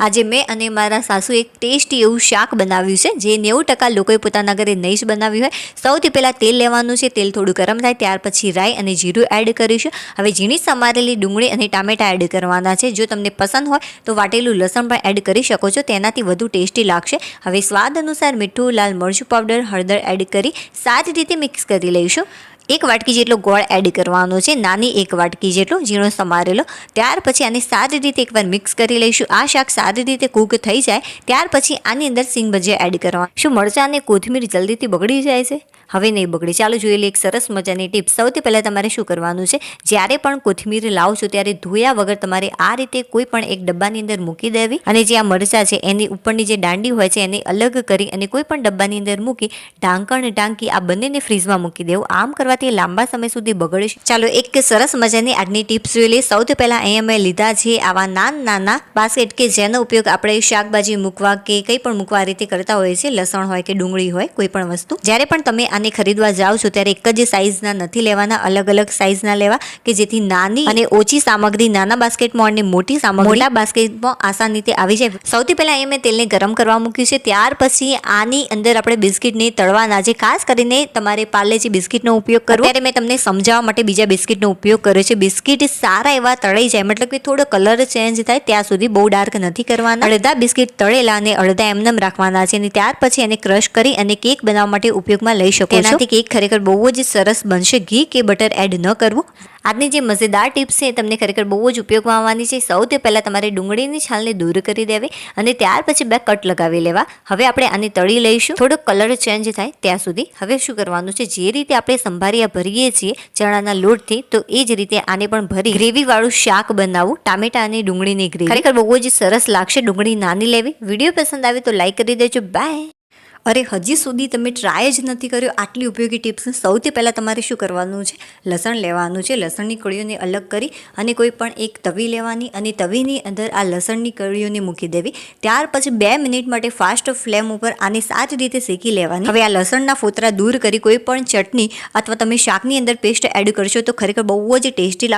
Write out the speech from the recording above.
આજે મેં અને મારા સાસુ એક ટેસ્ટી એવું શાક બનાવ્યું છે, જે નેવું ટકા લોકોએ પોતાના ઘરે નહીં જ બનાવ્યું હોય. સૌથી પહેલાં તેલ લેવાનું છે, તેલ થોડું ગરમ થાય, ત્યાર પછી રાઈ અને જીરું એડ કરીશું. હવે ઝીણી સમારેલી ડુંગળી અને ટામેટા એડ કરવાના છે. જો તમને પસંદ હોય, તો વાટેલું લસણ પણ એડ કરી શકો છો, તેનાથી વધુ ટેસ્ટી લાગશે. હવે સ્વાદ અનુસાર મીઠું, લાલ મરચું પાવડર હળદર એડ કરી સારી રીતે મિક્સ કરી લઈશું. એક વાટકી જેટલો ગોળ એડ કરવાનો છે, નાની એક વાટકી જેટલો ઝીણો સમારેલો. ત્યાર પછી આને સારી રીતે એકવાર મિક્સ કરી લઈશું. આ શાક સારી રીતે કૂક થઈ જાય, ત્યાર પછી આની અંદર સિંગ ભજીયા એડ કરવા શું મરચાં અને કોથમીર જલ્દીથી બગડી જાય છે? હવે નહીં બગડે. ચાલો જોઈએ એક સરસ મજાની ટીપ. સૌથી પહેલાં તમારે શું કરવાનું છે? જ્યારે પણ કોથમીર લાવો છો ત્યારે ધોયા વગર તમારે આ રીતે કોઈ પણ એક ડબ્બાની અંદર મૂકી દેવી અને જે આ મરચાં છે એની ઉપરની જે દાંડી હોય છે એને અલગ કરી અને કોઈ પણ ડબ્બાની અંદર મૂકી ઢાંકણ ઢાંકી આ બંનેને ફ્રીઝમાં મૂકી દેવું. આમ કરવાથી લાંબા સમય સુધી બગડે છે. ચાલો એક સરસ મજાની આજની ટિપ્સ જોઈ લઈએ. સૌથી પહેલાં અહીંયા મેં લીધા છે આવા નાના નાના બાસ્કેટ કે જેનો ઉપયોગ આપણે શાકભાજી મૂકવા કે કંઈ પણ મૂકવા રીતે કરતા હોઈએ છીએ. લસણ હોય કે ડુંગળી હોય, કોઈ પણ વસ્તુ. જ્યારે પણ તમે આને ખરીદવા જાઓ છો ત્યારે એક જ સાઇઝના નથી લેવાના અલગ અલગ સાઇઝના લેવા કે જેથી નાની અને ઓછી સામગ્રી નાના બાસ્કેટમાં અને મોટી સામગ્રી મોટા બાસ્કેટમાં આસાનીથી આવી જાય. સૌથી પહેલાં એ મેં તેલને ગરમ કરવા મૂક્યું છે ત્યાર પછી આની અંદર આપણે બિસ્કિટને તળવાના છે. ખાસ કરીને તમારે પાર્લેજી બિસ્કિટનો ઉપયોગ કરવો. ત્યારે મેં તમને સમજાવવા માટે બીજા બિસ્કિટનો ઉપયોગ કર્યો છે. બિસ્કિટ સારા એવા તળાઈ જાય મતલબ કે થોડો કલર ચેન્જ થાય ત્યાં સુધી બહુ ડાર્ક નથી કરવાના. અડધા બિસ્કિટ તળેલા અને અડધા એમનેમ રાખવાના છે અને ત્યાર પછી એને ક્રશ કરી અને કેક બનાવવા માટે ઉપયોગમાં લઈ શકો તેનાથી કેક ખરેખર બહુ જ સરસ બનશે. ઘી કે બટર એડ ન કરવું. આજની જે મજેદાર ટિપ્સ છે તમને ખરેખર બહુ જ ઉપયોગમાં આવવાની છે. સૌથી પહેલાં તમારે ડુંગળીની છાલને દૂર કરી દેવી અને ત્યાર પછી બે કટ લગાવી લેવા. હવે આપણે આને તળી લઈશું. થોડો કલર ચેન્જ થાય ત્યાં સુધી. હવે શું કરવાનું છે? જે રીતે આપણે સંભારિયા ભરીએ છીએ ચણાના લોટથી, તો એ જ રીતે આને પણ ભરી ગ્રેવીવાળું શાક બનાવવું ટામેટા અને ડુંગળીની ગ્રેવી. ખરેખર બહુ જ સરસ લાગશે ડુંગળી નાની લેવી. વીડિયો પસંદ આવે તો લાઈક કરી દેજો. બાય. અરે, હજી સુધી તમે ટ્રાય જ નથી કર્યો. આટલી ઉપયોગી ટિપ્સ સૌથી પહેલાં તમારે શું કરવાનું છે? લસણ લેવાનું છે. લસણની કળીઓને અલગ કરી અને કોઈ પણ એક તવી લેવાની અને તવીની અંદર આ લસણની કળીઓને મૂકી દેવી. ત્યાર પછી બે મિનિટ માટે ફાસ્ટ ફ્લેમ ઉપર આને સારી રીતે શેકી લેવાની. હવે આ લસણના ફોતરા દૂર કરી કોઈ પણ ચટણી અથવા તમે શાકની અંદર પેસ્ટ એડ કરશો તો ખરેખર બહુ જ ટેસ્ટી લાગશે.